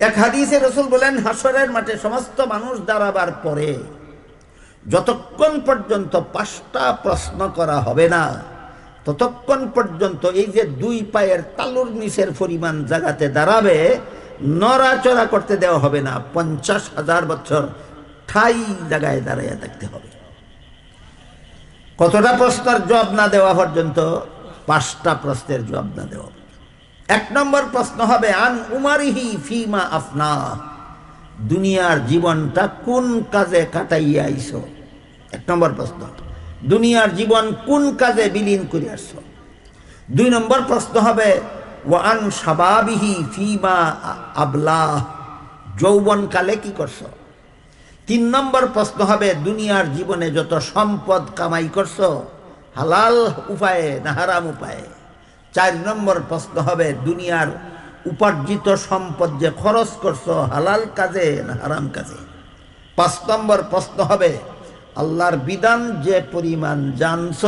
এক হাদিসে রসুল বলেন হাসরের মাঠে সমস্ত মানুষ দাঁড়াবার পরে যতক্ষণ পর্যন্ত পাঁচটা প্রশ্ন করা হবে না, ততক্ষণ পর্যন্ত এই যে দুই পায়ের তালুর নিচের পরিমাণ জায়গাতে দাঁড়াবে, নড়াচড়া করতে দেওয়া হবে না পঞ্চাশ হাজার বছর ঠাই জায়গায় দাঁড়াইয়া থাকতে হবে কতটা প্রশ্নের জবাব না দেওয়া পর্যন্ত পাঁচটা প্রশ্নের জবাব না দেওয়া। এক নম্বর প্রশ্ন হবে, আন উমারিহি ফিমা আফনা দুনিয়ার জীবনটা কোন কাজে কাটাইয়া আইস এক নম্বর প্রশ্ন, দুনিয়ার জীবন কোন কাজে বিলীন করে আসছ দুই নম্বর প্রশ্ন হবে ওয়ান সাবাবিহি ফিমা আবলা যৌবন কালে কি করছ? তিন নম্বর প্রশ্ন হবে, দুনিয়ার জীবনে যত সম্পদ কামাই করছ, হালাল উপায়ে না হারাম উপায়ে? চার নম্বর প্রশ্ন হবে, দুনিয়ার উপার্জিত সম্পদ যে খরচ করছ, হালাল কাজে না হারাম কাজে? পাঁচ নম্বর প্রশ্ন হবে, আল্লাহর বিধান যে পরিমাণ জানছ,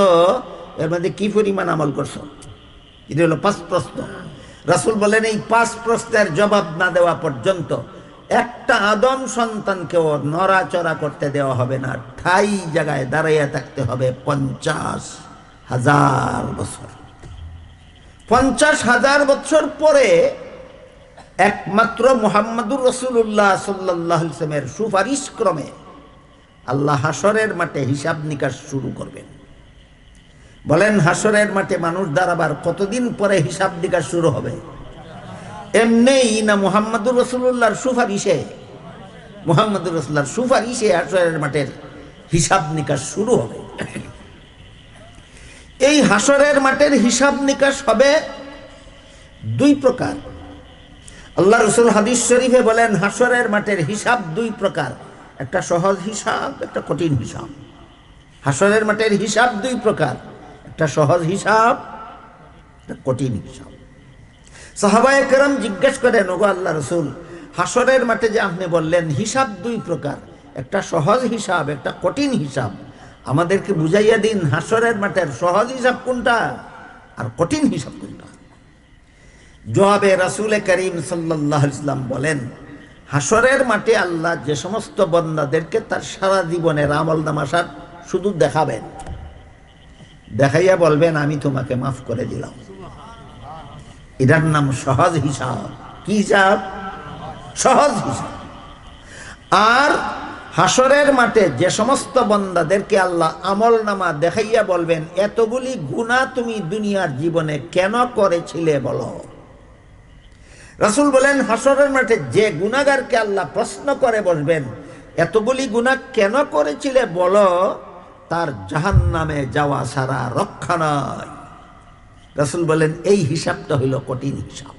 এর মধ্যে কি পরিমাণ আমল করছ? এটা হলো পাঁচ প্রশ্ন। রাসুল বলেন, এই পাঁচ প্রশ্নের জবাব না দেওয়া পর্যন্ত একটা আদম সন্তানকেও নড়াচড়া করতে দেওয়া হবে না। ঠাই জায়গায় দাঁড়াইয়া থাকতে হবে পঞ্চাশ হাজার বছর। পঞ্চাশ হাজার বছর পরে একমাত্র মোহাম্মদুর রসুল্লাহ সাল্লাহ ইসলামের সুপারিশ ক্রমে আল্লাহ হাসরের মাঠে হিসাব নিকাশ শুরু করবেন। বলেন হাসরের মাঠে মানুষ দাঁড়াবার কতদিন পরে হিসাব নিকাশ শুরু হবে? এমনিই না মোহাম্মদুর রসুল্লাহর সুপারিশে? মোহাম্মদুর রসুল্লাহর সুপারিশে হাসরের মাঠের হিসাব নিকাশ শুরু হবে। এই হাসরের মাঠের হিসাব নিকাশ হবে দুই প্রকার। আল্লাহ রসুল হাদিস শরীফে বলেন হাসরের মাঠের হিসাব দুই প্রকার। একটা সহজ হিসাব, একটা কঠিন হিসাব। হাসরের মাঠের হিসাব দুই প্রকার। একটা সহজ হিসাব, একটা কঠিন হিসাব। সাহাবায় কেরাম জিজ্ঞেস করেন, ওগো আল্লাহ রসুল হাসরের মাঠে যে আপনি বললেন, হিসাব দুই প্রকার। একটা সহজ হিসাব, একটা কঠিন হিসাব। আমাদেরকে বুঝাইয়া দিন, হাসরের মাঠের সহজ হিসাব কোনটা আর কঠিন হিসাব কোনটা? জবাবে রাসুল করিম সাল্লাহ ইসলাম বলেন, হাসরের মাঠে আল্লাহ যে সমস্ত বন্দাদেরকে তার সারা জীবনের আমল নামাসার শুধু দেখাবেন। দেখাইয়া বলবেন, আমি তোমাকে মাফ করে দিলাম। এটার নাম সহজ হিসাব। কি হিসাব? সহজ হিসাব। আর হাসরের মাঠে যে সমস্ত বন্দাদেরকে আল্লাহ আমল নামা দেখাইয়া বলবেন, এতগুলি গুণা তুমি দুনিয়ার জীবনে কেন করেছিলে বলো? রাসুল বলেন হাসরের মাঠে যে গুণাগারকে আল্লাহ প্রশ্ন করে বসবেন, এতগুলি গুণা কেন করেছিলে বলো? তার জাহান নামে যাওয়া সারা রক্ষা নয় রাসুল বলেন, এই হিসাবটা হইল কঠিন হিসাব।